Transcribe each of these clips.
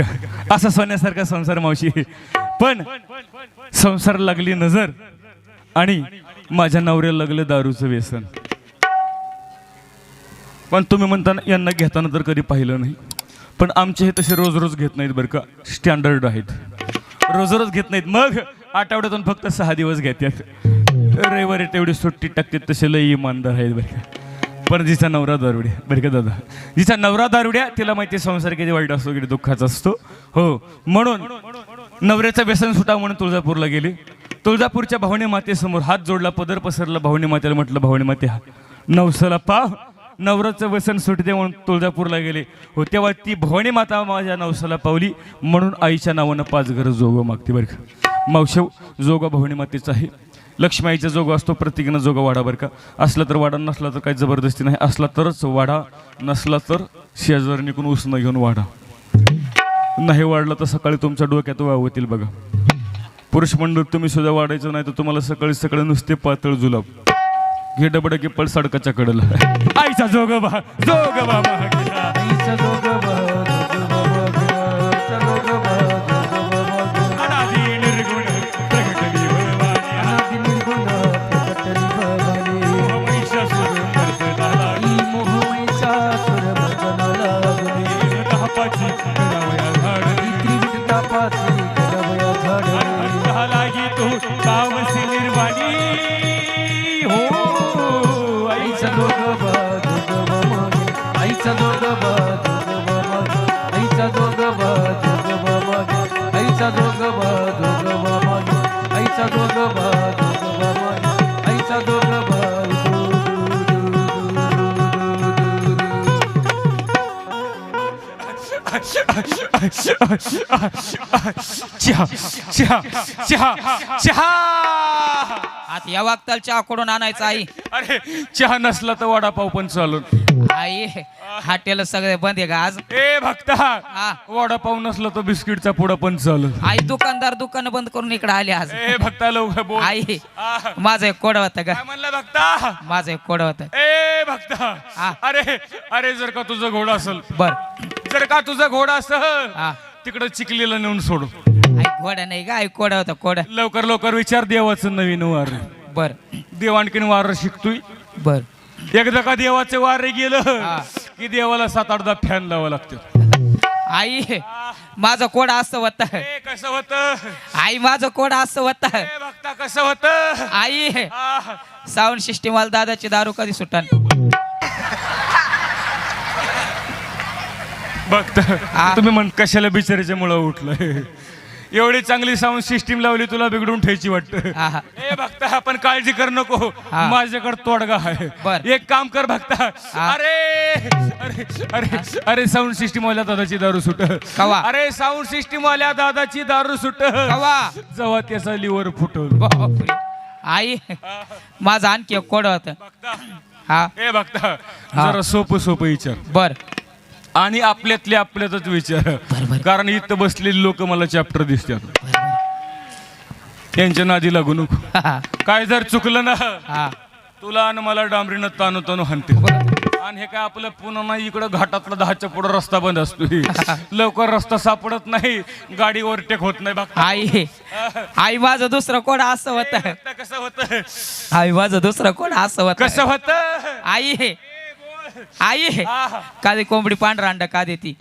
का? असा सोन्यासारखा संसार मावशी. पण संसार लागली नजर आणि माझ्या नवऱ्याला लागलं दारूचं व्यसन. पण तुम्ही म्हणताना यांना घेताना तर कधी पाहिलं नाही. पण आमचे हे तसे रोज रोज घेत नाहीत बरं का. स्टँडर्ड आहेत. रोज रोज घेत नाहीत. मग आठवड्यातून फक्त सहा दिवस घेतात. रविवारी तेवढी सुट्टी टाकतात तसे लई इमानदार आहेत बरं का. पण जिचा नवरा दारुड्या. बरं का दादा? जिचा नवरा दारुड्या तिला माहिती आहे संसार किती वाईट असतो किती दुःखाचा असतो. हो. म्हणून नवऱ्याचं व्यसन सुटा म्हणून तुळजापूरला गेली. तुळजापूरच्या भावने मातेसमोर हात जोडला पदर पसरला भावने मातेला म्हटलं भावने माते हा नवसाला पाव नवऱ्याचं व्यसन सुटते म्हणून तुळजापूरला गेले. हो तेव्हा ती भवानी माता माझ्या नवसाला पावली. म्हणून आईच्या नावानं पाच घरं जोगं मागते बरं का. मावशव जोगा भवानी मातेचा आहे. लक्ष्मी आईचा जोगा असतो प्रत्येकानं जोगा वाडा बरं का. असला तर वाढा नसला तर काही जबरदस्ती नाही. असला तरच वाढा नसला तर शेजारणीकडून उसणं घेऊन वाढा नाही वाढलं तर सकाळी तुमच्या डोक्यात वाव होतील बघा. पुरुष मंडळ तुम्ही सुद्धा वाढायचं नाही तर तुम्हाला सकाळी सकाळी नुसते पातळ जुलाब. घे डबड की पळ सडकाच्या कडेला. आईचा जोग बा जोग बाबा चहा चहा चहा चहा आता या वागताल चहा कडून आणायचा आई. अरे चहा नसला तर वडापाव पण चालून. आई हॉटेल सगळे बंद आहे का आज? ए भक्ता हा. वडापाव नसला तर बिस्किटचा पुडा पण चालून. आई दुकानदार दुकान बंद करून इकडे आले आज. ए भक्ता लवकर बोल. आई आ, माझं एक कोड होतं का? काय म्हणला भक्ता? माझं एक कोड होतं. ए भक्ता. हा. अरे अरे जर का तुझं घोडा असेल. बर. जर का तुझा घोडा असेल हा. तिकडं चिखलीला नेऊन सोडू. आई कोड नाही का आई कोड होतं कोड. लवकर लवकर विचार देवाचं नवीन वार. बर. देव आणखीन वार शिकतोय. बर. एकदा का देवाचे वार गेलं. की देवाला सात आठ दहा फॅन लावा लागतं. आई माझं कोड असं होत. ए कसं होत? आई माझं कोड असं होत. ए भक्ता कसं होत? आई साऊंड सिस्टीम वाला दादाची दारू कधी सुटन? हा. तुम्ही म्हण कशाला बिचाराच्या मुळे उठलं एवढी चांगली साऊंड सिस्टीम लावली तुला बिघडून ठेवायची वाटतं हा, हा. ए भक्ता आपण काळजी कर नको हा. माझ्याकडे तोडगा आहे. एक काम कर भक्ता हा. अरे अरे अरे अरे साऊंड सिस्टीम वाल्या दादाची दारू सुट कवा? अरे साऊंड सिस्टीम वाल्या दादाची दारू सुट? जेव्हा त्याचा लिव्हर फुटल. आई माझं आणखी कोड होत हा ए भक्ता हा. जरा सोपं सोपं विचार बर आणि आपल्यातले आपल्यातच विचार. कारण इथं बसलेली लोक मला चॅप्टर दिसतात. त्यांच्या नादी लागू नको. हा काय जर चुकलं ना हा. तुला आणि मला डांबरीनं तानू तानू हाणते बर. आणि हे काय आपलं पुन्हा नाही इकडं घाटातला दहाच्या पुढं रस्ता बंद असतो. लवकर रस्ता सापडत नाही गाडी ओव्हरटेक होत नाही बघ आई आई माझं दुसरं कोण असं होत? कसं होत? आई माझं दुसरं कोण असं होत? कसं होत? आई आई कादी कोंबडी पांढरा अंडा का देती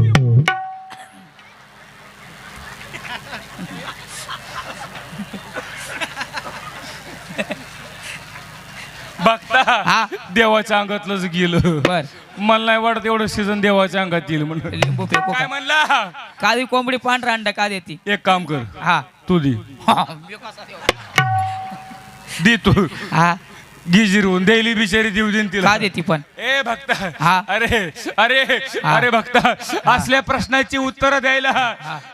बघता हा. देवाच्या अंगातलंच गेलं. बर. मला नाही वाटत एवढं सीझन देवाच्या अंगात येईल म्हणून. लिंबू फेकू काय का? म्हणला? कादी कोंबडी पांढरा अंडा का देती एक काम कर हा. तू दे. हा? दे तू. हा. गिजिरवून द्यायली बिचारी देऊ देईन तिला. का देती पण? ए भक्ता. हा. अरे अरे. अरे भक्ता. असल्या प्रश्नाची उत्तरं द्यायला.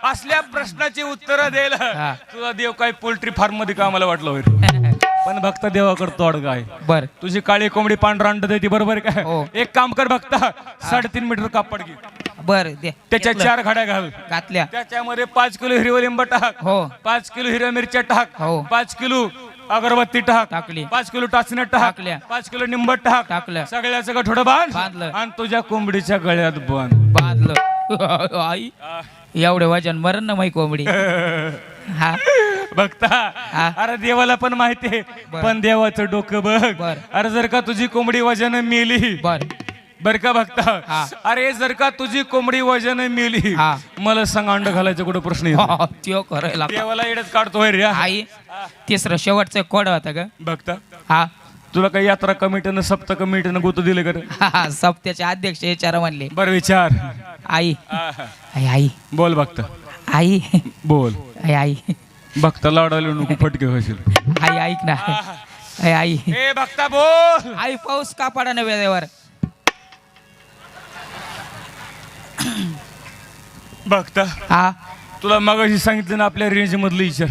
असल्या प्रश्नाची उत्तरं द्यायला. हा. तुझा देव काय पोल्ट्री फार्ममध्ये कामाला वाटलं होईल? पण भक्ता देवाकडे तोड काय बर. तुझी काळी कोंबडी पांढरा अंड देते बरोबर आहे हो. काय एक काम कर भक्ता. साडेतीन मीटर कापड घे. बर दे. त्याच्या. चार घड्या घाल. घातल्या. त्याच्यामध्ये पाच किलो हिरवं लिंब टाक. हो. पाच किलो हिरव्या मिरच्या टाक. हो. पाच किलो अगरबत्ती टाक टाकली. पाच किलो टाचण्या टाक टाकल्या. पाच किलो निंबट टाक टाकलं. सगळ्याचं गठोडं बांध बांधलं. आणि तुझ्या कोंबडीच्या गळ्यात बांध बांधलं आई एवढे वजन मरण ना माही कोंबडी हा बघता हा. अरे देवाला पण माहिती आहे बर. पण देवाचं डोकं बघ बर. अरे जर का तुझी कोंबडी वजन मेली बर बर का बघता हा. अरे जर का तुझी कोंबडी वजन मेली हा. मला सांग अंड घालायचं कुठं प्रश्न येतो? त्यो करायला देवाला काढतोय रे हा. आई तिसरं शेवटचं कोड होता का बघता हा. तुला काही यात्रा कमिटीनं सप्त कमिटीनं गोत दिले कर हा, हा सप्त्याचे अध्यक्ष विचार म्हणले. बर विचार. आई. आई आई. बोल बघता आई. बोल. आई आई. बघता लावडायला नको फटके होशील. आई ऐक ना. आई आई. ए बघता बोल. आई पाऊस का पडा ना बघता. हा. तुला मगाशी सांगितलं ना आपल्या रेंज मधलं विचार.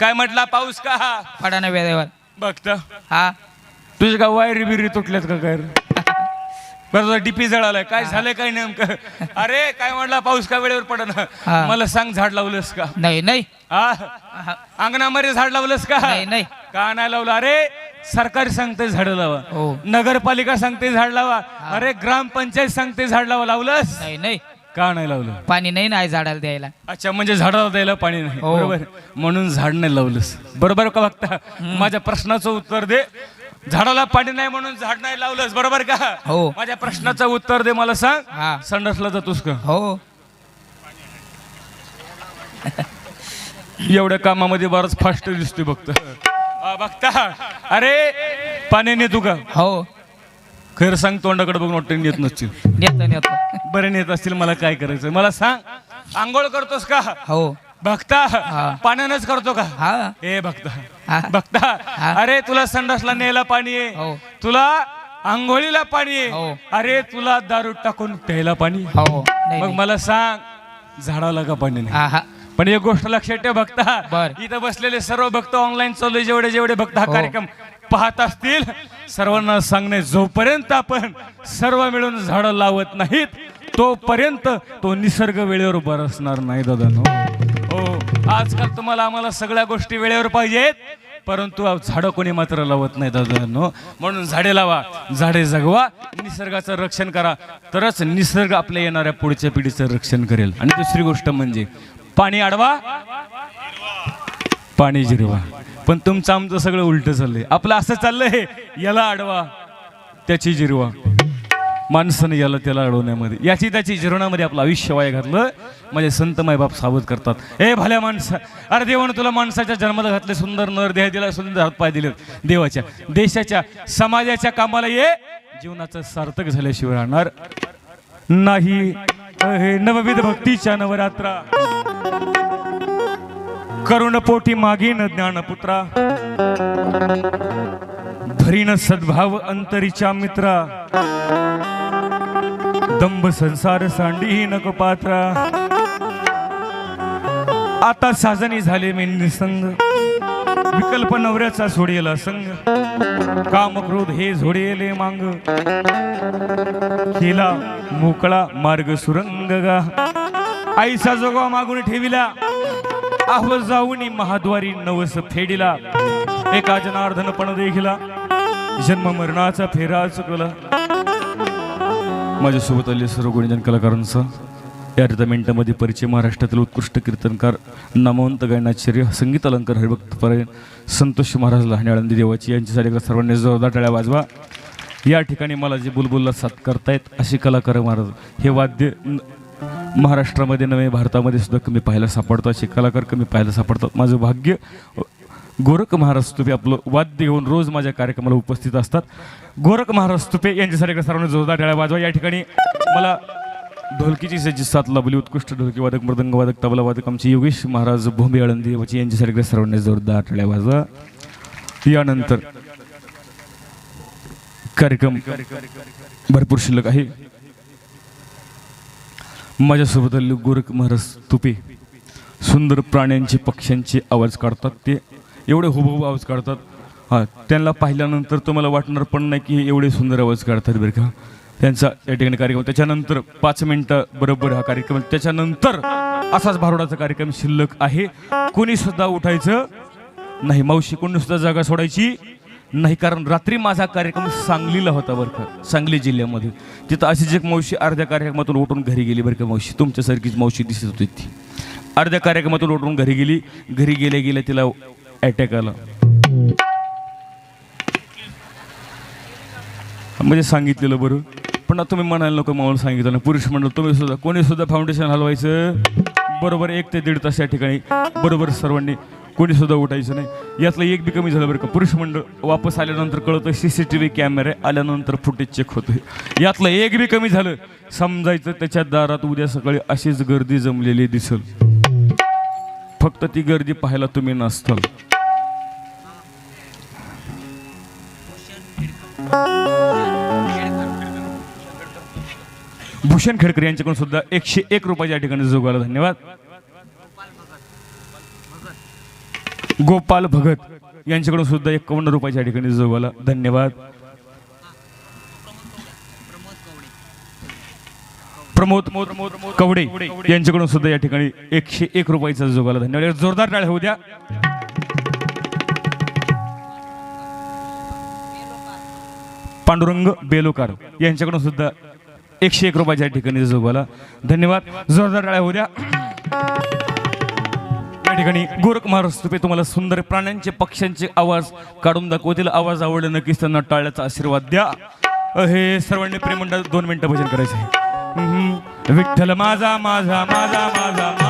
काय म्हटला पाऊस का हा? पडा ना वेळेवर. बघता. हा. तुझ्या का वायरी बिरी तुटल्यात का काय रे? बरं तुझा डीपी जळालाय. काय झालंय काय नेमकं? अरे काय म्हटला पाऊस का वेळेवर पडन? हा. मला सांग झाड लावलंस का? नाही नाही. हा? हा, अंगणामध्ये झाड लावलंस का? नाही नाही. का नाही लावलं? अरे सरकार सांगते झाड लावा. हो. नगरपालिका सांगते झाड लावा. अरे ग्रामपंचायत सांगते झाड लावा. लावलंस? नाही नाही. का नाही लावलं? पाणी नाही ना झाडाला द्यायला. अच्छा म्हणजे झाडाला द्यायला पाणी नाही. हो. बरोबर. म्हणून झाड नाही लावलंस. बरोबर का बघता माझ्या प्रश्नाचं उत्तर दे. झाडाला पाणी नाही म्हणून झाड नाही लावलंस बरोबर का? हो. माझ्या प्रश्नाचं उत्तर दे मला सांग. हा. संडासला जातोस का? हो. एवढ्या कामामध्ये बराच फास्ट दिसतोय बघता बघता अरे पाणी नेतो का? हो. खरं सांग तोंडाकडे बघून वाटतं नेत नसतील नेतो नेतो बरे नेत असतील मला काय करायचं मला सांग आंघोळ करतोस का हो बघता. पाण्यानंच करतो का हा ए बघता हा. बघता. अरे तुला संडासला न्यायला पाणी हो. आहे तुला आंघोळीला पाणी हो. आहे अरे तुला दारू टाकून प्यायला पाणी आहे. हो नाही मग नाही. मला सांग झाडाला का पाणी नाही हा हा पण एक गोष्ट लक्षात ठेव भक्ता बर. इथं बसलेले सर्व भक्त ऑनलाईन चालू जेवढे जेवढे भक्त हा हो. कार्यक्रम पाहत असतील सर्वांना सांगणे जोपर्यंत आपण सर्व मिळून झाडं लावत नाहीत तोपर्यंत तो निसर्ग वेळेवर बरसणार नाही दादा हो. आजकाल तुम्हाला आम्हाला सगळ्या गोष्टी वेळेवर पाहिजेत परंतु झाडं कोणी मात्र लावत नाही दादा म्हणून झाडे लावा झाडे जगवा निसर्गाचं रक्षण करा. तरच निसर्ग आपल्या येणाऱ्या पुढच्या पिढीचं रक्षण करेल. आणि दुसरी गोष्ट म्हणजे पाणी अडवा पाणी जिरवा. पण तुमचं आमचं सगळं उलट चाललंय. आपलं असं चाललंय याला अडवा. त्याची जिरवा. माणसाने याला त्याला अडवण्यामध्ये याची त्याची जिरवण्यामध्ये आपलं आयुष्य वाया घातलं. म्हणजे संत मायबाप सावध करतात. ए भल्या माणसा अरे देवानं तुला माणसाच्या जन्माला घातले सुंदर नर देह दिला सुंदर हातपाय दिले देवाच्या देशाच्या समाजाच्या कामाला ये. जीवनाचं सार्थक झाल्याशिवाय राहणार नाही. हे नवविध भक्तीच्या नवरात्रा. करुण पोटी मागीन ज्ञानपुत्रा. धरीन सद्भाव अंतरीच्या मित्रा. दंभ संसार सांडी नको पात्रा आता साजनी झाले मी निसंग विकल्प नवऱ्याचा सोडेला संग काम क्रोध हे झोडेले मांग. केला मोकळा मार्ग सुरंग गा आईचा जोगवा मागून ठेविला. आह जाऊनी महाद्वारी नवस फेडिला. एका जनार्दन पण देखिला. जन्म मरणाचा फेरा चुकला. माझ्यासोबत आले सर्व गुणजन कलाकारांचा. या अर्धा मिनिटामध्ये परिचय महाराष्ट्रातील उत्कृष्ट कीर्तनकार नामवंत गायनाचार्य संगीत अलंकार हरिभक्त परे संतोष महाराज लहाने आळंदी देवाची यांच्यासाठी एकदा सर्वांनी जोरदार टाळ्या वाजवा. या ठिकाणी मला जे बुलबुलला साथ करतायत असे कलाकार महाराज हे वाद्य महाराष्ट्रामध्ये नव्हे भारतामध्ये सुद्धा कमी पाहायला सापडतो. असे कलाकार कमी पाहायला सापडतात माझं भाग्य गोरख महाराज तुपे आपलं वाद्य घेऊन रोज माझ्या कार्यक्रमाला उपस्थित असतात. गोरख महाराज तुपे यांच्यासाठी एकदा सर्वांनी जोरदार टाळ्या वाजवा. या ठिकाणी मला ढोलकीची सज्जी साथ लाभली उत्कृष्ट ढोलकी वादक मृदंग वादक तबला वादक आमचे योगेश महाराज भोंबे आळंदी यांची यांच्यासाठी एकदा सर्वांनी जोरदार टाळ्या वाजवा. यानंतर कार्यक्रम भरपूर शिल्लक आहे. माझ्यासोबत आले गोरख महाराज तुपे. सुंदर प्राण्यांचे पक्ष्यांचे आवाज काढतात ते. एवढे हुबहूब आवाज काढतात. हां त्यांना पाहिल्यानंतर तुम्हाला वाटणार पण नाही की हे एवढे सुंदर आवाज काढतात बरं का. त्यांचा या ठिकाणी कार्यक्रम त्याच्यानंतर पाच मिनटं बरोबर हा कार्यक्रम त्याच्यानंतर असाच भारुडाचा कार्यक्रम शिल्लक आहे. कोणी सुद्धा उठायचं नाही. मावशी कोणी सुद्धा जागा सोडायची नाही कारण रात्री माझा कार्यक्रम सांगलीला होता बरं का सांगली जिल्ह्यामध्ये. तिथं अशीच एक मावशी अर्ध्या कार्यक्रमातून उठून घरी गेली बरं का मावशी. तुमच्यासारखीच मावशी दिसत होती ती. अर्ध्या कार्यक्रमातून उठून घरी गेली घरी गेल्या गेल्या तिला अटॅक आला. म्हणजे सांगितलेलं बरं. पण आता तुम्ही म्हणायला नको म्हणून सांगितलं ना पुरुष मंडळ तुम्ही सुद्धा कोणी सुद्धा फाउंडेशन हलवायचं? बरोबर एक ते दीड तास या ठिकाणी. बरोबर सर्वांनी कोणी सुद्धा उठायचं नाही. यातलं एक बी कमी झालं बरं का. पुरुष मंडळ वापस आल्यानंतर कळतं सी सी टी व्ही कॅमेरे आल्यानंतर फुटेज चेक होतं यातलं एक बी कमी झालं. समजायचं त्याच्या दारात उद्या सकाळी अशीच गर्दी जमलेली दिसल. फक्त ती गर्दी पाहायला तुम्ही नसताल. भूषण खेडकर यांच्याकडून सुद्धा एकशे एक रुपयाच्या ठिकाणी जोगाला धन्यवाद. गोपाल भगत यांच्याकडून सुद्धा एकावन्न रुपयाच्या ठिकाणी जोगाला. धन्यवाद. प्रमोद कवडे यांच्याकडून सुद्धा या ठिकाणी एकशे एक रुपयाचा जोगाला धन्यवाद. जोरदार टाळ्या होऊ द्या. पांडुरंग बेलोकार यांच्याकडून सुद्धा एकशे एक रुपयाच्या ठिकाणी जोगाला. धन्यवाद. जोरदार टाळ्या होऊ द्या. ठिकाणी गोरख महाराज तुम्हाला सुंदर प्राण्यांचे पक्ष्यांचे आवाज काढून दाखवतील. आवाज आवडले नक्कीच त्यांना टाळ्याचा आशीर्वाद द्या. हे सर्वांनी प्रेमंडळ दोन मिनिटं भजन करायचं आहे. विठ्ठल माझा माझा माझा माझा.